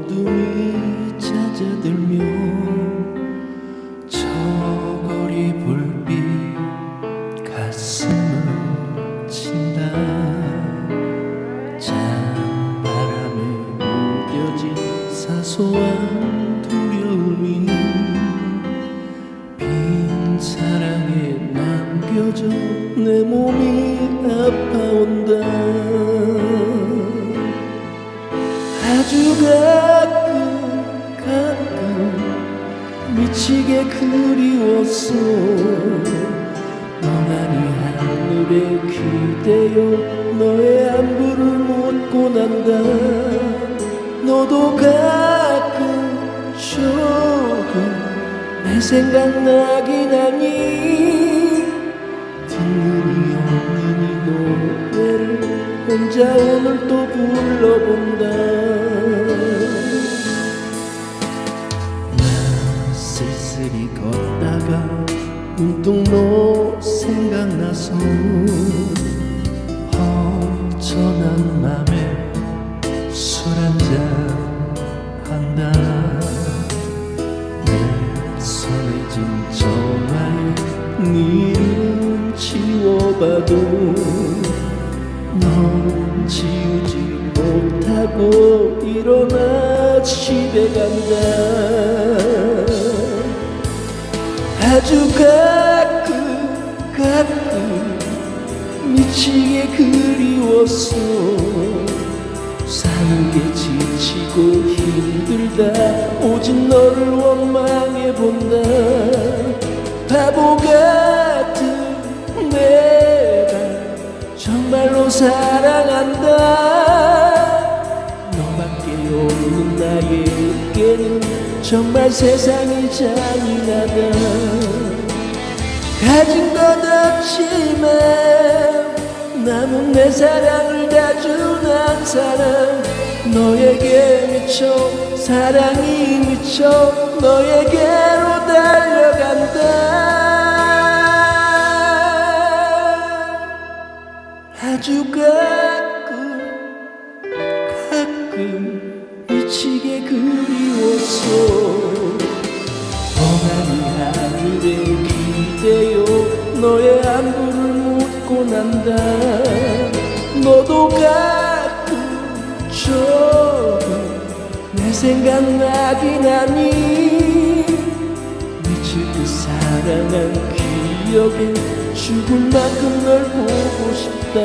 어둠이 찾아들면 저 거리 불빛 가슴을 친다. 찬바람에 우겨진 사소한 두려움이 빈 사랑에 남겨져 내 몸이 아파온다. 가끔 가끔 미치게 그리웠어. 너만이 하늘에 기대어 너의 안부를 묻고 난다. 너도 가끔 조금 내 생각나긴 하니. 없는 이 노래를 혼자 오늘 또 불러본다 쓸쓸히 걷다가 문득 너 생각나서 허전한 맘에 술 한잔 한다. 내 손에 쥔 전화에 네 이름 지워봐도 넌 지우지 못하고 일어나 집에 간다 아주 가끔 가끔 미치게 그리웠어. 사는 게 지치고 힘들다. 오직 너를 원망해 본다. 바보 같은 내가 정말로 사랑한다. 너밖에 없는 나에게는 정말 세상이 잔인하다 가진 것 없지만 남은 내 사랑을 다 준 한 사람. 너에게 미쳐 사랑이 미쳐 너에게로 달려간다 안부를 묻고 난다. 너도 가끔 조금 내 생각나긴 하니 미칠 듯 사랑한 기억에 죽을 만큼 널 보고 싶다